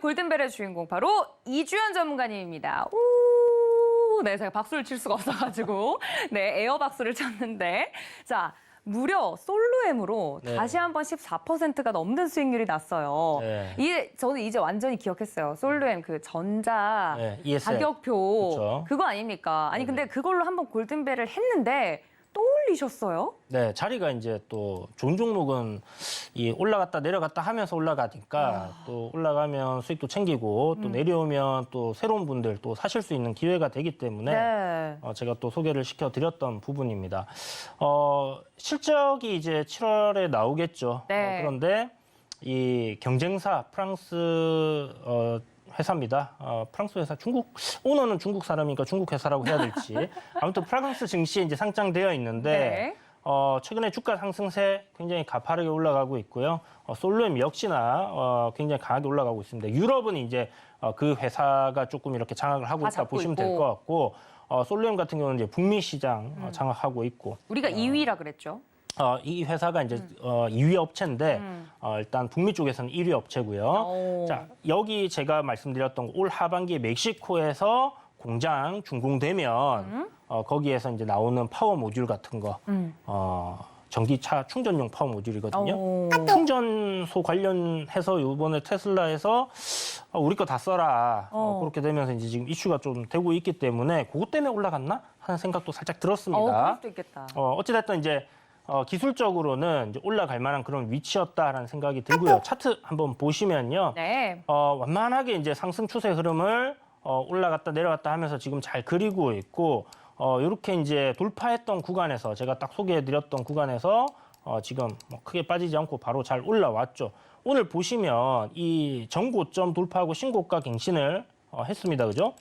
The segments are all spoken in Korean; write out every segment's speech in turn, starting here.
골든벨의 주인공 바로 이주연 전문가님입니다. 우, 네, 제가 박수를 칠 수가 없어가지고 네 에어 박수를 쳤는데 자. 무려 솔로엠으로 네. 다시 한번 14%가 넘는 수익률이 났어요. 네. 이게 저는 이제 완전히 기억했어요. 솔로엠 그 전자 네, ESL. 가격표 그쵸. 그거 아닙니까? 아니 네네. 근데 그걸로 한번 골든벨을 했는데 또 올리셨어요? 네, 자리가 이제 또 좋은 종목은 이 올라갔다 내려갔다 하면서 올라가니까 또 올라가면 수익도 챙기고 또 내려오면 또 새로운 분들 또 사실 수 있는 기회가 되기 때문에 네. 어, 제가 또 소개를 시켜드렸던 부분입니다. 어, 실적이 이제 7월에 나오겠죠. 네. 어, 그런데 이 경쟁사 프랑스 어, 회사입니다. 어, 프랑스 회사 중국 오너는 중국 사람이니까 중국 회사라고 해야 될지 아무튼 프랑스 증시에 이제 상장되어 있는데 네. 어, 최근에 주가 상승세 굉장히 가파르게 올라가고 있고요. 어, 솔로엠 역시나 어, 굉장히 강하게 올라가고 있습니다. 유럽은 이제 어, 그 회사가 조금 이렇게 장악을 하고 다 있다 잡고 보시면 될 있고. 것 같고 어, 솔로엠 같은 경우는 이제 북미 시장 음. 어, 장악하고 있고 우리가 2위라 그랬죠. 어, 이 회사가 이제 어, 2위 업체인데 음. 어, 일단 북미 쪽에서는 1위 업체고요. 오. 자 여기 제가 말씀드렸던 올 하반기에 멕시코에서 공장 준공되면 어, 거기에서 이제 나오는 파워 모듈 같은 거 음. 어, 전기차 충전용 파워 모듈이거든요. 오. 충전소 관련해서 이번에 테슬라에서 어, 우리 거 다 써라 어, 어. 그렇게 되면서 이제 지금 이슈가 좀 되고 있기 때문에 그것 때문에 올라갔나 하는 생각도 살짝 어, 들었습니다. 그럴 수도 있겠다. 어, 어찌됐든 이제 어, 기술적으로는 올라갈 만한 그런 위치였다라는 생각이 들고요. 차트 한번 보시면요. 네. 어, 완만하게 이제 상승 추세 흐름을 어, 올라갔다 내려갔다 하면서 지금 잘 그리고 있고 어, 이렇게 이제 돌파했던 구간에서 제가 딱 소개해드렸던 구간에서 어, 지금 뭐 크게 빠지지 않고 바로 잘 올라왔죠. 오늘 보시면 이 전고점 돌파하고 신고가 갱신을 어, 했습니다. 그죠?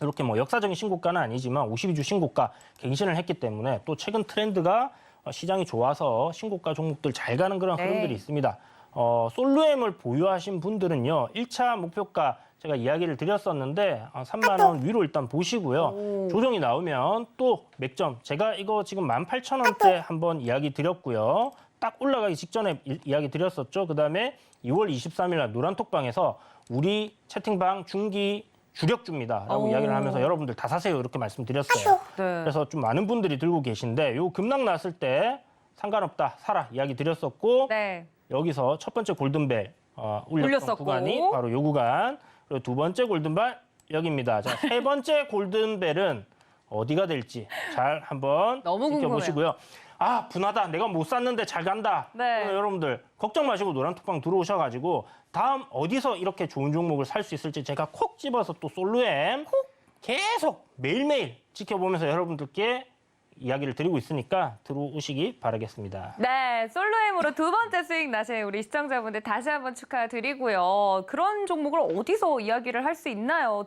이렇게 뭐 역사적인 신고가는 아니지만 52주 신고가 갱신을 했기 때문에 또 최근 트렌드가 어, 시장이 좋아서 신고가 종목들 잘 가는 그런 네. 흐름들이 있습니다. 어, 솔로엠을 보유하신 분들은요, 1차 목표가 제가 이야기를 드렸었는데 어, 3만 원 위로 일단 보시고요. 오. 조정이 나오면 또 맥점. 제가 이거 지금 18,000원대 한번 이야기 드렸고요. 딱 올라가기 직전에 이- 이야기 드렸었죠. 그다음에 2월 23일 날 노란톡방에서 우리 채팅방 중기 주력주입니다라고 오. 이야기를 하면서 여러분들 다 사세요 이렇게 말씀드렸어요. 네. 그래서 좀 많은 분들이 들고 계신데 요 급락 났을 때 상관없다 사라 이야기 드렸었고 네. 여기서 첫 번째 골든벨 어, 올렸었고. 구간이 바로 요 구간 그리고 두 번째 골든벨 여기입니다. 자, 세 번째 골든벨은 어디가 될지 잘 한번 너무 지켜보시고요. 아 분하다 내가 못 샀는데 잘 간다. 네. 그럼 여러분들 걱정 마시고 노란톡방 들어오셔가지고 다음 어디서 이렇게 좋은 종목을 살 수 있을지 제가 콕 집어서 또 솔로엠 계속 매일매일 지켜보면서 여러분들께 이야기를 드리고 있으니까 들어오시기 바라겠습니다. 네, 솔로엠으로 두 번째 수익 나신 우리 시청자분들 다시 한번 축하드리고요. 그런 종목을 어디서 이야기를 할 수 있나요?